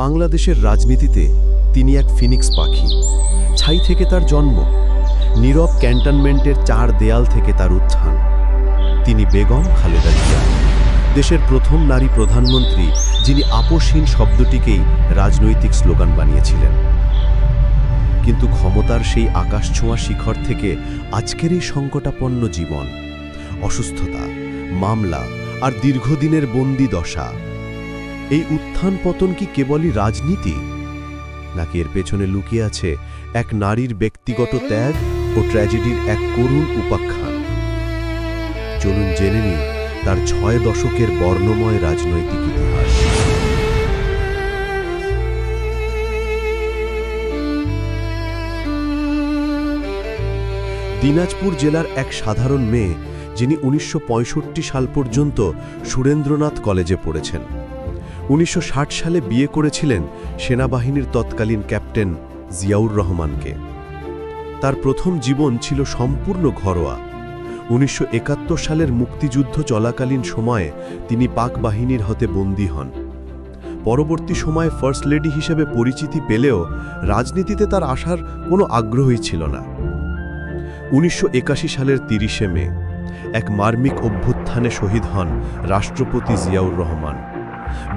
বাংলাদেশের রাজনীতিতে তিনি এক ফিনিক্স পাখি। ছাই থেকে তার জন্ম, নীরব ক্যান্টনমেন্টের চার দেয়াল থেকে তার উত্থান। তিনি বেগম খালেদা জিয়া, দেশের প্রথম নারী প্রধানমন্ত্রী যিনি আপোষহীন শব্দটিকেই রাজনৈতিক স্লোগান বানিয়েছিলেন। কিন্তু ক্ষমতার সেই আকাশছোঁয়া শিখর থেকে আজকের এই সংকটাপন্ন জীবন, অসুস্থতা, মামলা আর দীর্ঘদিনের বন্দি দশা এই উত্থান পতন কি কেবলই রাজনীতি? নাকি এর পেছনে লুকিয়ে আছে এক নারীর ব্যক্তিগত ত্যাগ ও ট্র্যাজেডির এক করুণ উপাখ্যান? চলুন জেনে নিই তার ছয় দশকের বর্ণময় রাজনৈতিক ইতিহাস। দিনাজপুর জেলার এক সাধারণ মেয়ে, যিনি উনিশশো পঁয়ষট্টি সাল পর্যন্ত সুরেন্দ্রনাথ কলেজে পড়েছেন। উনিশশো ষাট সালে বিয়ে করেছিলেন সেনাবাহিনীর তৎকালীন ক্যাপ্টেন জিয়াউর রহমানকে। তার প্রথম জীবন ছিল সম্পূর্ণ ঘরোয়া। উনিশশো একাত্তর সালের মুক্তিযুদ্ধ চলাকালীন সময়ে তিনি পাক বাহিনীর হতে বন্দী হন। পরবর্তী সময়ে ফার্স্ট লেডি হিসেবে পরিচিতি পেলেও রাজনীতিতে তার আসার কোনো আগ্রহই ছিল না। উনিশশো একাশি সালের তিরিশে মে এক মার্মিক অভ্যুত্থানে শহীদ হন রাষ্ট্রপতি জিয়াউর রহমান।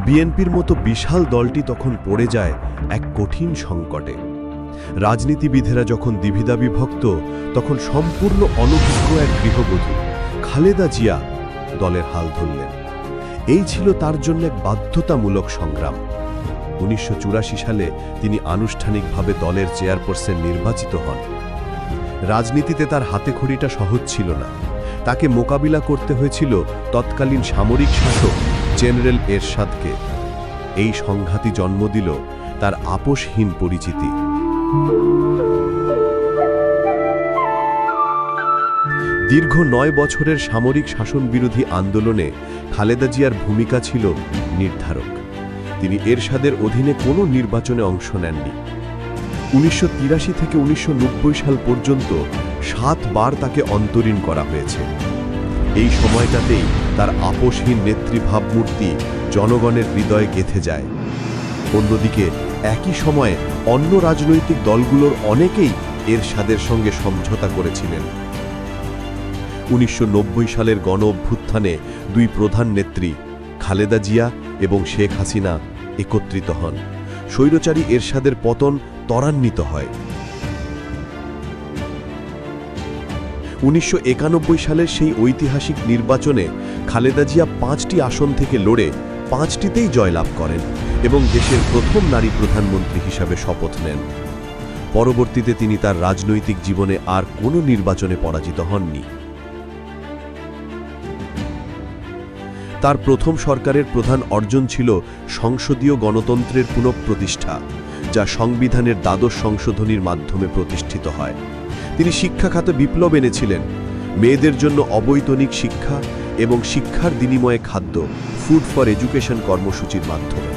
বিএনপির মতো বিশাল দলটি তখন পড়ে যায় এক কঠিন সংকটে। রাজনীতিবিদেরা যখন দ্বিবিধা বিভক্ত তখন সম্পূর্ণ অনভিজ্ঞ এক গৃহবধূ, খালেদা জিয়া, দলের হাল ধরলেন। এই ছিল তার জন্য এক বাধ্যতামূলক সংগ্রাম। উনিশশো চুরাশি সালে তিনি আনুষ্ঠানিকভাবে দলের চেয়ারপারসন নির্বাচিত হন। রাজনীতিতে তার হাতে খড়িটা সহজ ছিল না। তাকে মোকাবিলা করতে হয়েছিল তৎকালীন সামরিক শাসক জেনারেল এরশাদকে এই সংঘাতই জন্ম দিল তার আপোষহীন পরিচিতি। দীর্ঘ নয় বছরের সামরিক শাসন বিরোধী আন্দোলনে খালেদা জিয়ার ভূমিকা ছিল নির্ধারক। তিনি এরশাদের অধীনে কোনো নির্বাচনে অংশ নেননি। উনিশশো তিরাশি থেকে উনিশশো নব্বই সাল পর্যন্ত সাতবার তাকে অন্তরীণ করা হয়েছে। এই সময়টাতেই তার আপোষহীন নেতৃভাবমূর্তি জনগণের হৃদয়ে গেথে যায়। অন্যদিকে একই সময়ে অন্য রাজনৈতিক দলগুলোর অনেকেই এরশাদের সঙ্গে সমঝোতা করেছিলেন। উনিশশো নব্বই সালের গণ অভ্যুত্থানে দুই প্রধান নেত্রী খালেদা জিয়া এবং শেখ হাসিনা একত্রিত হন। স্বৈরচারী এরশাদের পতন ত্বরান্বিত হয়। উনিশশো একানব্বই সালের সেই ঐতিহাসিক নির্বাচনে খালেদা জিয়া পাঁচটি আসন থেকে লড়ে পাঁচটিতেই জয়লাভ করেন এবং দেশের প্রথম নারী প্রধানমন্ত্রী হিসাবে শপথ নেন। পরবর্তীতে তিনি তার রাজনৈতিক জীবনে আর কোনো নির্বাচনে পরাজিত হননি। তার প্রথম সরকারের প্রধান অর্জন ছিল সংসদীয় গণতন্ত্রের পুনঃপ্রতিষ্ঠা, যা সংবিধানের দ্বাদশ সংশোধনীর মাধ্যমে প্রতিষ্ঠিত হয়। তিনি শিক্ষা খাতে বিপ্লব এনেছিলেন। মেয়েদের জন্য অবৈতনিক শিক্ষা এবং শিক্ষার বিনিময়ে খাদ্য ফুড ফর এডুকেশন কর্মসূচির মাধ্যমে।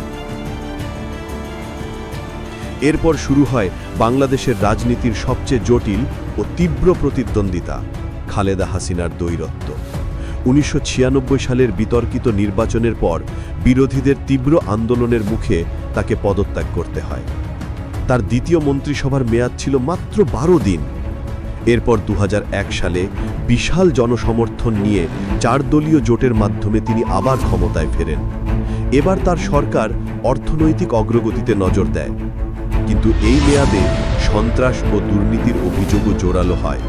এরপর শুরু হয় বাংলাদেশের রাজনীতির সবচেয়ে জটিল ও তীব্র প্রতিদ্বন্দ্বিতা, খালেদা হাসিনার দৈরত্ব উনিশশো সালের বিতর্কিত নির্বাচনের পর বিরোধীদের তীব্র আন্দোলনের মুখে তাকে পদত্যাগ করতে হয়। তার দ্বিতীয় মন্ত্রিসভার মেয়াদ ছিল মাত্র বারো দিন। এরপর দু হাজার এক সালে বিশাল জনসমর্থন নিয়ে চার দলীয় জোটের মাধ্যমে তিনি আবার ক্ষমতায় ফেরেন। এবার তার সরকার অর্থনৈতিক অগ্রগতিতে নজর দেয়। কিন্তু এই মেয়াদে সন্ত্রাস ও দুর্নীতির অভিযোগও জোরালো হয়।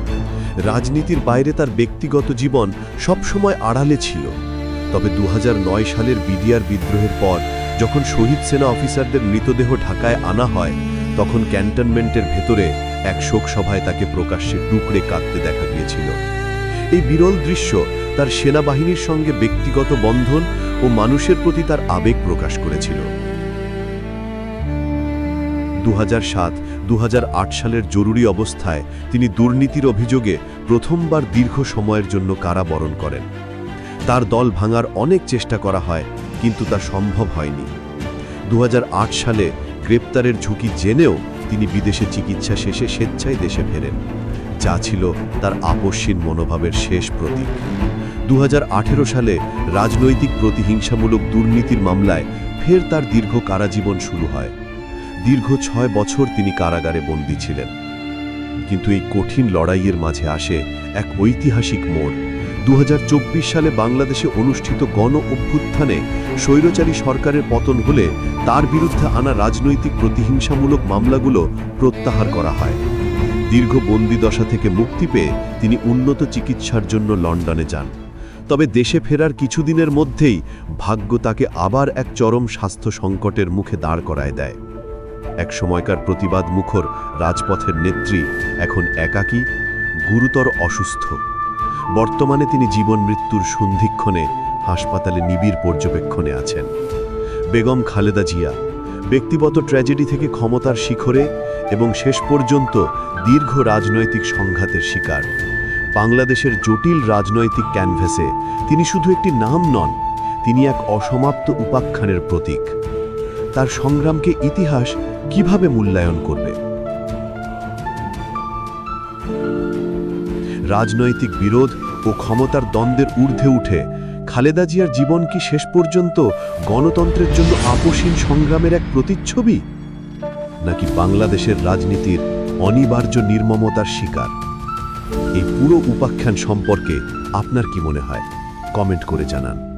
রাজনীতির বাইরে তার ব্যক্তিগত জীবন সবসময় আড়ালে ছিল। তবে দু হাজার নয় সালের বিডিআর বিদ্রোহের পর যখন শহীদ সেনা অফিসারদের মৃতদেহ ঢাকায় আনা হয়, তখন ক্যান্টনমেন্টের ভেতরে এক শোকসভায় তাকে প্রকাশ্যে টুকরে কাঁদতে দেখা গিয়েছিল। এই বিরল দৃশ্য তার সেনাবাহিনীর সঙ্গে ব্যক্তিগত বন্ধন ও মানুষের প্রতি তার আবেগ প্রকাশ করেছিল। দু সাত দু সালের জরুরি অবস্থায় তিনি দুর্নীতির অভিযোগে প্রথমবার দীর্ঘ সময়ের জন্য কারাবরণ করেন। তার দল ভাঙার অনেক চেষ্টা করা হয়, কিন্তু তা সম্ভব হয়নি। দু হাজার আট সালে গ্রেপ্তারের ঝুঁকি জেনেও তিনি বিদেশে চিকিৎসা শেষে স্বেচ্ছায় দেশে ফেরেন, যা ছিল তার আপসীন মনোভাবের শেষ প্রতীক। দু সালে রাজনৈতিক প্রতিহিংসামূলক দুর্নীতির মামলায় ফের তার দীর্ঘ কারাজীবন শুরু হয়। দীর্ঘ ছয় বছর তিনি কারাগারে বন্দী ছিলেন। কিন্তু এই কঠিন লড়াইয়ের মাঝে আসে এক ঐতিহাসিক মোড় দু হাজার চব্বিশ সালে বাংলাদেশে অনুষ্ঠিত গণ অভ্যুত্থানে স্বৈরচারী সরকারের পতন হলে তার বিরুদ্ধে আনা রাজনৈতিক প্রতিহিংসামূলক মামলাগুলো প্রত্যাহার করা হয়। দীর্ঘ বন্দিদশা থেকে মুক্তি পেয়ে তিনি উন্নত চিকিৎসার জন্য লন্ডনে যান। তবে দেশে ফেরার কিছুদিনের মধ্যেই ভাগ্য তাকে আবার এক চরম স্বাস্থ্য সংকটের মুখে দাঁড় করায় দেয়। এক সময়কার প্রতিবাদ মুখর রাজপথের নেত্রী এখন একাকী, গুরুতর অসুস্থ। বর্তমানে তিনি জীবন মৃত্যুর সন্ধিক্ষণে হাসপাতালে নিবিড় পর্যবেক্ষণে আছেন। বেগম খালেদা জিয়া ব্যক্তিগত ট্র্যাজেডি থেকে ক্ষমতার শিখরে এবং শেষ পর্যন্ত দীর্ঘ রাজনৈতিক সংঘাতের শিকার। বাংলাদেশের জটিল রাজনৈতিক ক্যানভাসে তিনি শুধু একটি নাম নন, তিনি এক অসমাপ্ত উপাখ্যানের প্রতীক। তার সংগ্রামকে ইতিহাস কীভাবে মূল্যায়ন করবে? রাজনৈতিক বিরোধ ও ক্ষমতার দ্বন্দ্বের ঊর্ধ্বে উঠে। খালেদা জিয়ার জীবন কি শেষ পর্যন্ত গণতন্ত্রের জন্য আপোষহীন সংগ্রামের এক প্রতিচ্ছবি? নাকি বাংলাদেশের রাজনীতির অনিবার্য নির্মমতার শিকার? এই পুরো উপাখ্যান সম্পর্কে আপনার কি মনে হয়? কমেন্ট করে জানান।